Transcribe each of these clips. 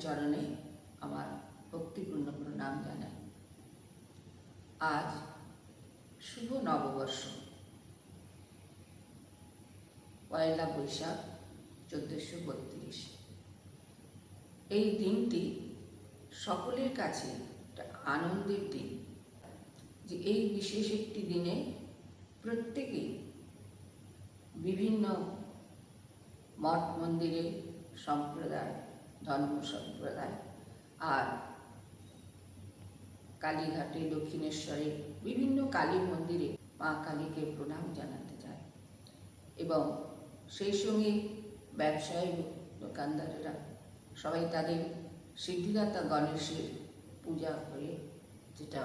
চরণে আমার ভক্তিপূর্ণ প্রণাম জানাই। আজ শুভ নববর্ষ। পয়লা বৈশাখ চোদ্দোশো বত্রিশ। এই দিনটি সকলের কাছে একটা আনন্দের দিন। যে এই বিশেষ একটি দিনে প্রত্যেকেই বিভিন্ন মঠ মন্দিরে সম্প্রদায়, ধর্ম সম্প্রদায় আর কালীঘাটে, দক্ষিণেশ্বরে বিভিন্ন কালী মন্দিরে মা কালীকে প্রণাম জানাতে যায় এবং সেই সঙ্গে ব্যবসায়ী দোকানদারেরা সবাই তাদের সিদ্ধিদাতা গণেশের পূজা করে যেটা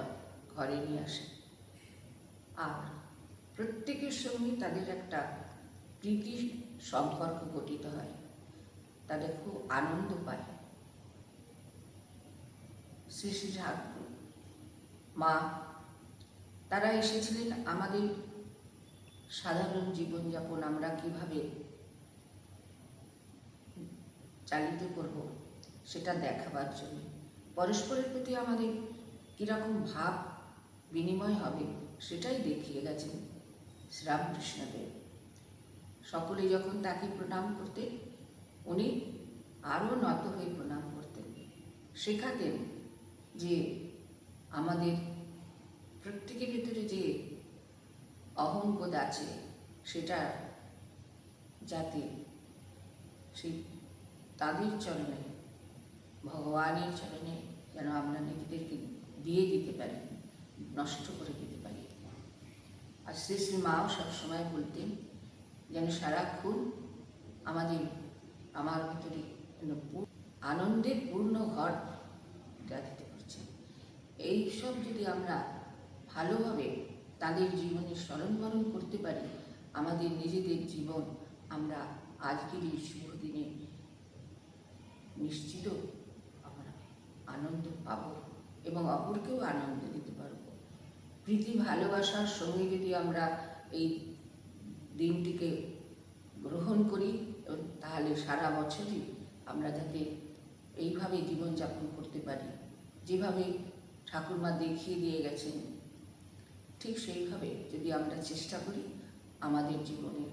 ঘরে নিয়ে আসে। আর প্রত্যেকের সঙ্গে তাদের একটা প্রীতি সম্পর্ক গঠিত হয়। তাদের খুব আনন্দ পায়। শ্রী শ্রী ঠাকুর, মা, তারা এসেছিলেন আমাদের সাধারণ জীবনযাপন আমরা কীভাবে চালিত করব সেটা দেখাবার জন্য। পরস্পরের প্রতি আমাদের কীরকম ভাব বিনিময় হবে সেটাই দেখিয়ে গেছেন শ্রীরামকৃষ্ণদেব। সকলে যখন তাকে প্রণাম করতেন উনি আরও নত হয়ে প্রণাম করতেন। শেখাতেন যে আমাদের প্রত্যেকের ভিতরে যে অহংবোধ আছে, সেটা যাতে সেই তাদের চরণে, ভগবানের চরণে যেন আমরা নিজেদেরকে দিয়ে দিতে পারি, নষ্ট করে দিতে পারি। আর শ্রী শ্রী মাও সবসময় বলতেন, যেন সারাক্ষণ আমাদের আমার ভিতরে আনন্দের পূর্ণ ঘর দিতে পারছে এইসব যদি আমরা ভালোভাবে তাদের জীবনে স্মরণবরণ করতে পারি, আমাদের নিজেদের জীবন আমরা আজকের এই শুভ দিনে নিশ্চিত আমরা আনন্দ পাব এবং অপরকেও আনন্দ দিতে পারব। প্রীতি ভালোবাসার সঙ্গে যদি আমরা এই দিনটিকে গ্রহণ করি এবং তাহলে সারা বছরই আমরা যাতে এইভাবে জীবনযাপন করতে পারি যেভাবে ঠাকুরমা দেখিয়ে দিয়ে গেছেন, ঠিক সেইভাবে যদি আমরা চেষ্টা করি, আমাদের জীবনে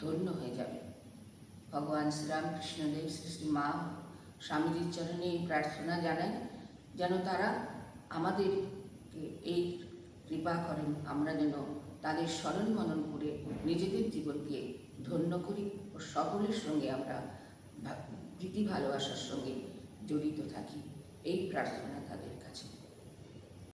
ধন্য হয়ে যাবে। ভগবান শ্রীরামকৃষ্ণদেব শ্রী শ্রী মা স্বামীজির চরণে প্রার্থনা জানাই, যেন তারা আমাদেরকে এই কৃপা করেন, আমরা যেন তাদের স্মরণ মনন করে নিজেদের জীবনকে ধন্য করি ও সকলের সঙ্গে আমরা প্রীতি ভালোবাসার সঙ্গে জড়িত থাকি। এই প্রার্থনা তাদের।